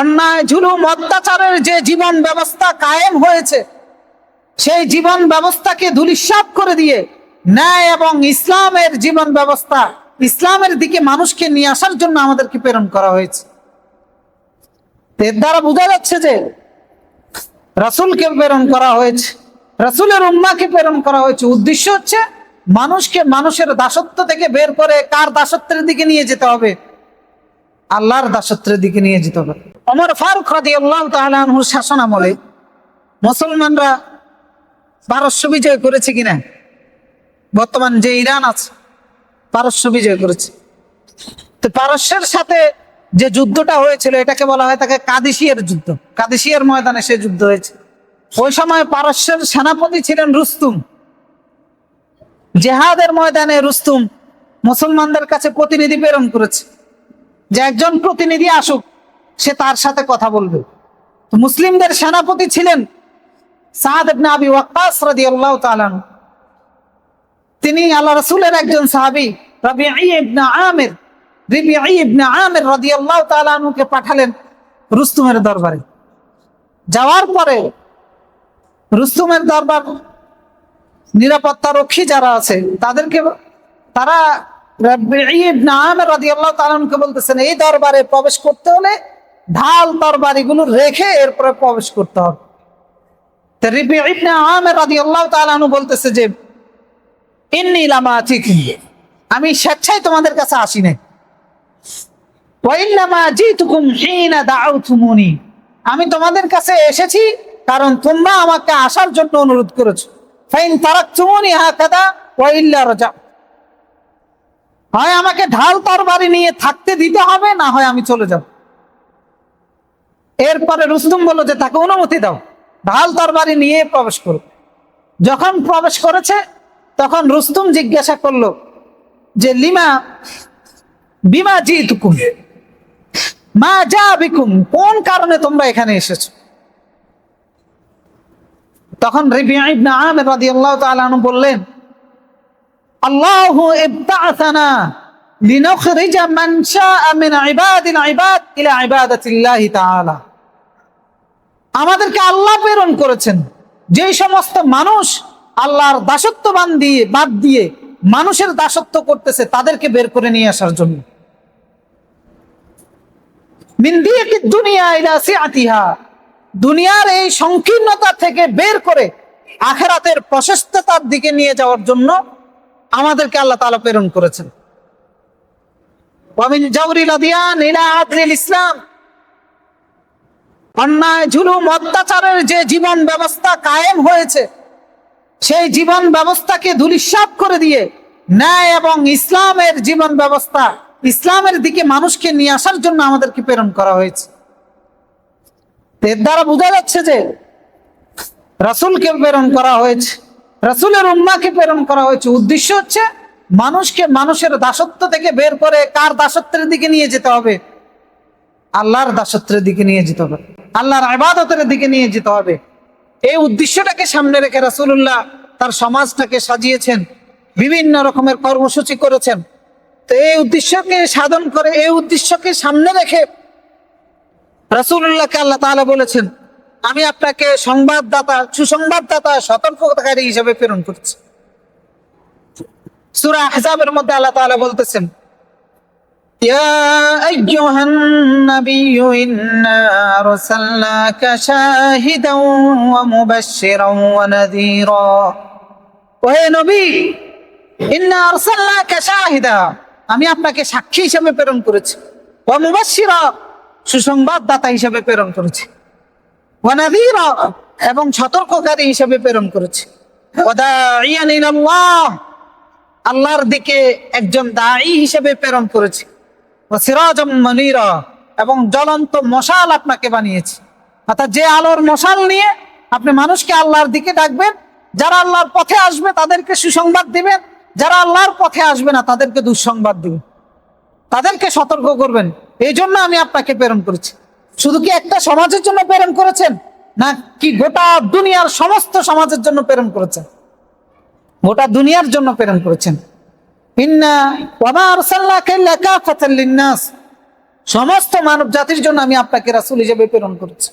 অন্যায় ঝুলুম অত্যাচারের যে জীবন ব্যবস্থা কায়েম হয়েছে, সেই জীবন ব্যবস্থাকে ধুলিসাৎ করে দিয়ে ন্যায় এবং ইসলামের জীবন ব্যবস্থা, ইসলামের দিকে মানুষকে নিয়ে আসার জন্য আমাদেরকে প্রেরণ করা হয়েছে। এর দ্বারা বোঝা যাচ্ছে যে রাসূলকে প্রেরণ করা হয়েছে, রাসূলের উম্মাকে প্রেরণ করা হয়েছে। উদ্দেশ্য হচ্ছে মানুষকে মানুষের দাসত্ব থেকে বের করে কার দাসত্বের দিকে নিয়ে যেতে হবে? আল্লাহর দাসত্বের দিকে নিয়ে যেতে হবে। অমর ফারুক রাদি আল্লাহ তালুর শাসন আমলে মুসলমানরা পারস্য বিজয় করেছে কিনা? বর্তমান যে ইরান আছে, পারস্য বিজয় করেছে। তো পারস্যের সাথে যে যুদ্ধটা হয়েছিল, এটাকে বলা হয় তাকে কাদিসিয়ার যুদ্ধ। কাদিসিয়ার ময়দানে সে যুদ্ধ হয়েছে। ওই সময় পারস্যের সেনাপতি ছিলেন রুস্তুম। জেহাদের ময়দানে রুস্তুম মুসলমানদের কাছে প্রতিনিধি প্রেরণ করেছে। যে একজন প্রতিনিধি আসুক সে তার সাথে কথা বলবে। মুসলিমদের সেনাপতি ছিলেন সাহাদ ইবনে তিনি আল্লাহ রাসূলের একজন সাহাবী রাবিঈ ইবনে আমির রাবিঈ ইবনে আমির রাদিয়াল্লাহু তাআলা আনহুকে পাঠালেন রুস্তুমের দরবারে। যাওয়ার পরে রুস্তুমের দরবার নিরাপত্তা রক্ষী যারা আছে, তাদেরকে তারা রাবিঈ ইবনে আমির রাদিয়াল্লাহু তাআলা আনহুকে বলতেছেন, এই দরবারে প্রবেশ করতে হলে ঢাল তরবারিগুলো রেখে এরপরে প্রবেশ করতে হবে। বলতেছে যে, ইন্নি লামা আমি স্বেচ্ছায় তোমাদের কাছে আসি নাই। আমি তোমাদের কাছে এসেছি কারণ তোমরা আমাকে আসার জন্য অনুরোধ করেছ। ফাইন তারাকতুমুনি হাকাদা ওয়া ইল্লা রাজা। হয় আমাকে ঢাল তরবারি নিয়ে থাকতে দিতে হবে, না হয় আমি চলে যাব। এরপরে রুস্তুম বলল যে, তাকে অনুমতি দাও। ঢাল তরবারি নিয়ে প্রবেশ করো যখন প্রবেশ করেছে, তখন রুস্তুম জিজ্ঞাসা করল যে, লিমা, বিমা জিতুকুম? মা যা বিকুম? কোন কারণে তোমরা এখানে এসেছ? তখন রিবিয়া আমির আনহু বললেন, আল্লাহু মান আমাদেরকে আল্লাহ প্রেরণ করেছেন। যে সমস্ত মানুষ আল্লাহর দাসত্ববান দিয়ে বাদ দিয়ে মানুষের দাসত্ব করতেছে, তাদেরকে বের করে নিয়ে আসার জন্য। দুনিয়ার এই সংকীর্ণতা থেকে বের করে আখেরাতের প্রশস্ততার দিকে নিয়ে যাওয়ার জন্য আমাদেরকে আল্লাহ তাআলা প্রেরণ করেছেন। ইসলাম। অন্যায় ঝুলুম অত্যাচারের যে জীবন ব্যবস্থা কায়েম হয়েছে, সেই জীবন ব্যবস্থাকে ধুলিসাপ করে দিয়ে ন্যায় এবং ইসলামের জীবন ব্যবস্থা ইসলামের দিকে মানুষকে নিয়ে আসার জন্য আমাদেরকে প্রেরণ করা হয়েছে। এর দ্বারা বোঝা যাচ্ছে যে রাসূলকে প্রেরণ করা হয়েছে, রাসূলের উম্মাকে প্রেরণ করা হয়েছে। উদ্দেশ্য হচ্ছে মানুষকে মানুষের দাসত্ব থেকে বের করে কার দাসত্বের দিকে নিয়ে যেতে হবে? আল্লাহর দাসত্বের দিকে নিয়ে যেতে হবে। আল্লাহর আবাদতের দিকে নিয়ে যেতে হবে। এই উদ্দেশ্যটাকে সামনে রেখে রাসূলুল্লাহ তার সমাজটাকে সাজিয়েছেন, বিভিন্ন রকমের কর্মসূচি করেছেন। তো এই উদ্দেশ্যকে সাধন করে, এই উদ্দেশ্যকে সামনে রেখে রাসূলুল্লাহকে আল্লাহ তাআলা বলেছেন, আমি আপনাকে সংবাদদাতা, সুসংবাদদাতা, সতর্কতাকারী হিসেবে প্রেরণ করছি। সুরা আহজাবের মধ্যে আল্লাহ তাআলা বলতেছেন يا أيها النبي إنا أرسلناك شاهدا ومبشرا ونذيرا ওহে নবী ইন্না আরসালনাকা শাহিদা আমি আপনাকে সাক্ষী হিসেবে প্রেরণ করেছি ওয়া মুবাশশিরা সুসংবাদদাতা হিসেবে প্রেরণ করেছি ওয়া নাযীরা এবং সতর্ককারী হিসেবে প্রেরণ করেছি ওয়া দাঈয়ান ইলাল্লাহ আল্লাহর দিকে একজন দায়ী হিসেবে প্রেরণ করেছি ও সিরাজম মনিরা, এবং জ্বলন্ত মশাল আপনাকে বানিয়েছি। অর্থাৎ যে আলোর মশাল নিয়ে আপনি মানুষকে আল্লাহর দিকে ডাকবেন, যারা আল্লাহর পথে আসবে তাদেরকে সুসংবাদ দিবেন, যারা আল্লাহর পথে আসবে না তাদেরকে দুঃসংবাদ দিবেন। তাদেরকে সতর্ক করবেন। এই জন্য আমি আপনাকে প্রেরণ করেছি। শুধু কি একটা সমাজের জন্য প্রেরণ করেছেন? না, কি গোটা দুনিয়ার সমস্ত সমাজের জন্য প্রেরণ করেছেন? গোটা দুনিয়ার জন্য প্রেরণ করেছেন। সমস্ত মানব জাতির জন্য আমি আপনাকে রাসূল হিসেবে প্রেরণ করেছি।